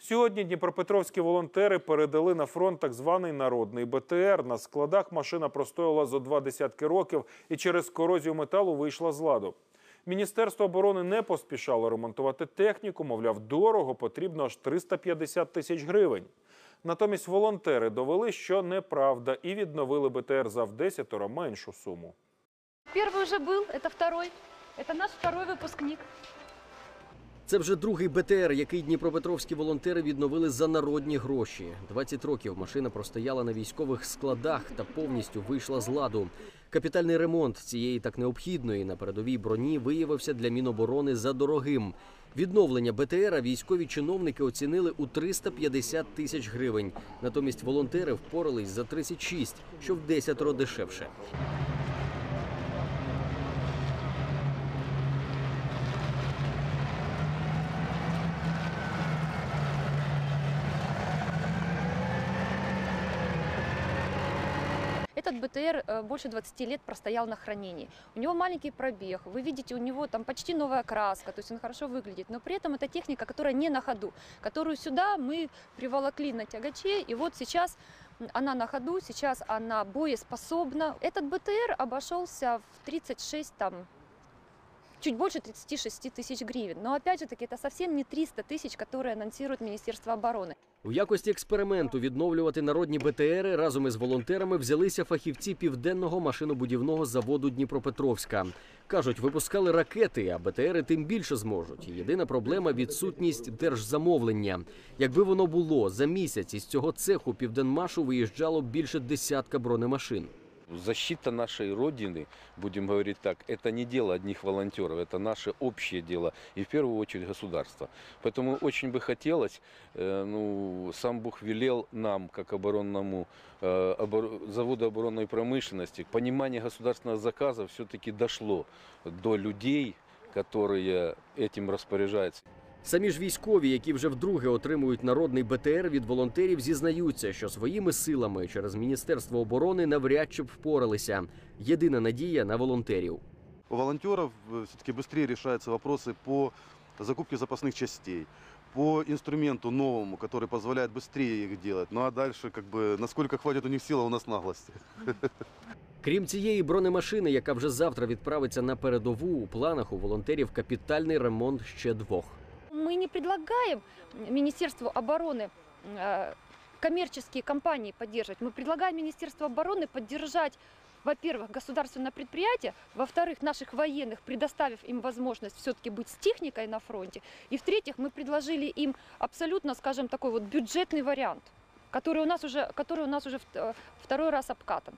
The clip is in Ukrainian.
Сьогодні дніпропетровські волонтери передали на фронт так званий народний БТР. На складах машина простояла зо два десятки років і через корозію металу вийшла з ладу. Міністерство оборони не поспішало ремонтувати техніку, мовляв, дорого, потрібно аж 350 тисяч гривень. Натомість волонтери довели, що неправда, і відновили БТР за в десятеро меншу суму. Первый уже был, это второй. Это наш второй выпускник. Це вже другий БТР, який дніпропетровські волонтери відновили за народні гроші. 20 років машина простояла на військових складах та повністю вийшла з ладу. Капітальний ремонт цієї так необхідної на передовій броні виявився для Міноборони за дорогим. Відновлення БТРа військові чиновники оцінили у 350 тисяч гривень. Натомість волонтери впорались за 36, що в десятеро дешевше. Этот БТР э, больше 20 лет простоял на хранении. У него маленький пробег. Вы видите, у него там почти новая краска, то есть он хорошо выглядит. Но при этом это техника, которая не на ходу, которую сюда мы приволокли на тягаче. И вот сейчас м, она на ходу, сейчас она боеспособна. Этот БТР обошелся в 36 там чуть больше 36 тысяч гривен. Но опять же таки, это совсем не 300 тысяч, которые анонсирует Министерство обороны. У якості експерименту відновлювати народні БТРи разом із волонтерами взялися фахівці південного машинобудівного заводу Дніпропетровська. Кажуть, випускали ракети, а БТРи тим більше зможуть. Єдина проблема відсутність держзамовлення. Якби воно було за місяць із цього цеху південмашу виїжджало б більше десятка бронемашин. Защита нашей Родины, будем говорить так, это не дело одних волонтеров, это наше общее дело и в первую очередь государства. Поэтому очень бы хотелось, э, ну, сам Бог велел нам, как оборонному э, обор- заводу оборонной промышленности, понимание государственного заказа все-таки дошло до людей, которые этим распоряжаются. Самі ж військові, які вже вдруге отримують народний БТР від волонтерів, зізнаються, що своїми силами через Міністерство оборони навряд чи б впоралися. Єдина надія на волонтерів. У волонтеров все-таки быстрее решаются вопросы по закупке запасных частей, по инструменту новому, который позволяет быстрее их делать. Ну а дальше, как бы, насколько хватит у них сил, а у нас наглости. Крім цієї бронемашини, яка вже завтра відправиться на передову, у планах у волонтерів капітальний ремонт ще двох. Мы не предлагаем Министерству обороны э, коммерческие компании поддерживать. Мы предлагаем Министерству обороны поддержать, во-первых, государственное предприятие, во-вторых, наших военных, предоставив им возможность все-таки быть с техникой на фронте, и в-третьих, мы предложили им абсолютно, скажем, такой вот бюджетный вариант, который у нас уже, который у нас уже э, второй раз обкатан.